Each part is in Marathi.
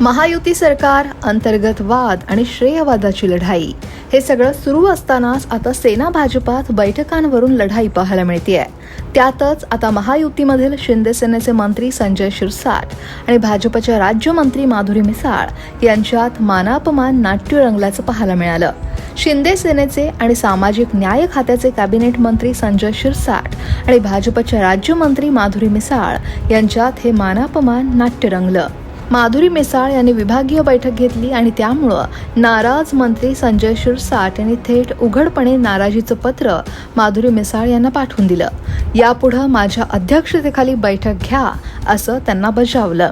महायुती सरकार अंतर्गत वाद आणि श्रेयवादाची लढाई. हे सगळं सुरू असतानाच आता सेना भाजपात बैठकांवरून लढाई पाहायला मिळतेय. त्यातच आता महायुतीमधील शिंदे सेनेचे मंत्री संजय शिरसाट आणि भाजपच्या राज्यमंत्री माधुरी मिसाळ यांच्यात मानापमान नाट्य रंगल्याचं पाहायला मिळालं. शिंदे सेनेचे आणि सामाजिक न्याय खात्याचे कॅबिनेट मंत्री संजय शिरसाट आणि भाजपच्या राज्यमंत्री माधुरी मिसाळ यांच्यात हे मानापमान नाट्य रंगलं. माधुरी मिसाळ यांनी विभागीय बैठक घेतली आणि त्यामुळं नाराज मंत्री संजय शिरसाट यांनी थेट उघडपणे नाराजीचं पत्र माधुरी मिसाळ यांना पाठवून दिलं. यापुढं माझ्या अध्यक्षतेखाली बैठक घ्या असं त्यांना बजावलं.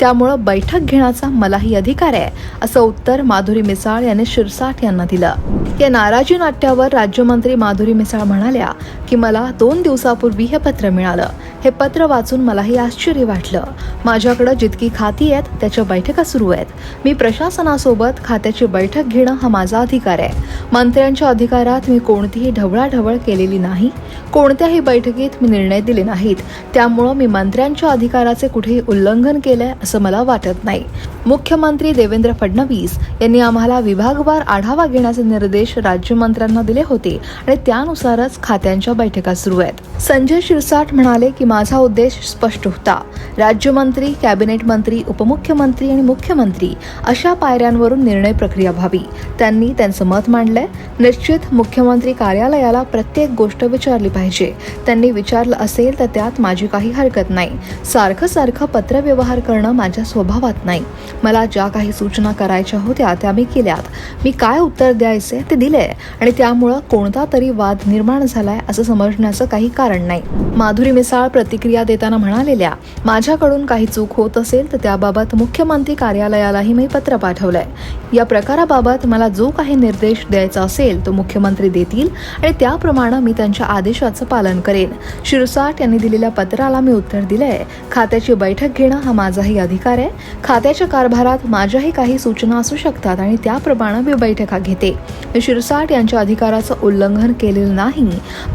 त्यामुळं बैठक घेण्याचा मलाही अधिकार आहे असं उत्तर माधुरी मिसाळ यांनी शिरसाट यांना दिलं. या नाराजी नाट्यावर राज्यमंत्री माधुरी मिसाळ म्हणाल्या की मला दोन दिवसापूर्वी हे पत्र मिळालं. हे पत्र वाचून मलाही आश्चर्य वाटलं. माझ्याकडं जितकी खाती आहेत त्याच्या बैठका सुरू आहेत. मी प्रशासनासोबत खात्याची बैठक घेणं हा माझा अधिकार आहे. मंत्र्यांच्या अधिकारात मी कोणतीही ढवळाढवळ केलेली नाही. कोणत्याही बैठकीत मी निर्णय दिले नाहीत. त्यामुळं मी मंत्र्यांच्या अधिकाराचे कुठेही उल्लंघन केलंय असं मला वाटत नाही. मुख्यमंत्री देवेंद्र फडणवीस यांनी आम्हाला विभागवार आढावा घेण्याचे निर्देश राज्यमंत्र्यांना दिले होते आणि त्यानुसारच खात्यांच्या बैठका सुरू आहेत. संजय शिरसाट म्हणाले की माझा उद्देश स्पष्ट होता. राज्यमंत्री कॅबिनेट मंत्री उपमुख्यमंत्री आणि मुख्यमंत्री अशा पायऱ्यांवरून निर्णय प्रक्रिया व्हावी. त्यांनी त्यांचं मत मांडलंय. निश्चित मुख्यमंत्री कार्यालयाला प्रत्येक गोष्ट विचारली पाहिजे. त्यांनी विचारलं असेल तर त्यात माझी काही हरकत नाही. सारखं सारखं पत्रव्यवहार करणं माझ्या स्वभावात नाही. मला ज्या काही सूचना करायच्या होत्या त्या मी केल्यात. मी काय उत्तर द्यायचे ते दिले आणि त्यामुळं कोणता तरी वाद निर्माण झालाय असं समजण्याचं काही कारण नाही. माधुरी मिसाळ प्रतिक्रिया देताना म्हणालेल्या माझ्याकडून काही चूक होत असेल तर त्याबाबत मुख्यमंत्री कार्यालयालाही मी पत्र पाठवलंय. या प्रकाराबाबत मला जो काही निर्देश द्यायचा असेल तो मुख्यमंत्री देतील आणि त्याप्रमाणे मी त्यांच्या आदेशाचं पालन करेन. शिरसाट यांनी दिलेल्या पत्राला मी उत्तर दिलंय. खात्याची बैठक घेणं हा माझाही अधिकार आहे खात्याच्या कारभारात माझ्याही काही सूचना असू शकतात आणि त्याप्रमाणे मी बैठका घेते. मी शिरसाट यांच्या अधिकाराचं उल्लंघन केलेलं नाही.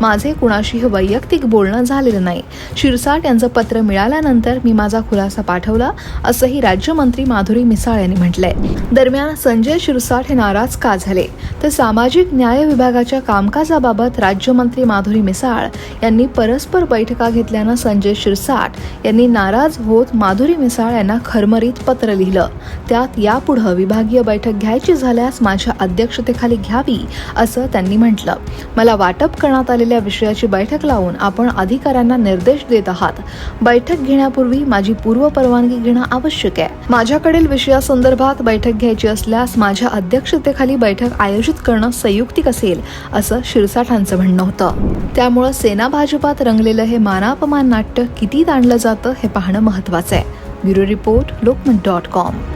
माझे कुणाशीही वैयक्तिक बोलणं झालेलं नाही. शिरसाट यांचं पत्र मिळाल्यानंतर मी माझा खुलासा पाठवला असंही राज्यमंत्री माधुरी मिसाळ यांनी म्हटलंय. दरम्यान संजय शिरसाट हे नाराज का झाले? तर सामाजिक न्याय विभागाच्या कामकाजाबाबत राज्यमंत्री माधुरी मिसाळ यांनी परस्पर बैठका घेतल्यानं संजय शिरसाट यांनी नाराज होत माधुरी मिसाळ यांना खरमरीत पत्र लिहिलं. त्यात यापुढं विभागीय बैठक घ्यायची झाल्यास माझ्या अध्यक्षतेखाली घ्यावी असं त्यांनी म्हटलं. मला वाटप करण्यात आलेल्या विषयाची बैठक लावून आपण अधिकाऱ्यांना निर्देश देत आहात. बैठक घेण्यापूर्वी माझी पूर्व परवानगी घेणं आवश्यक आहे. माझ्याकडील विषयासंदर्भात बैठक घ्यायची असल्यास माझ्या अध्यक्षतेखाली बैठक आयोजित करणं संयुक्तिक असेल असं शिरसाठांचं म्हणणं होतं. त्यामुळं सेना भाजपात रंगलेलं हे मानापमान नाट्य किती ताणलं जातं हे पाहणं महत्वाचं आहे. Bureau Report, Lokman.com.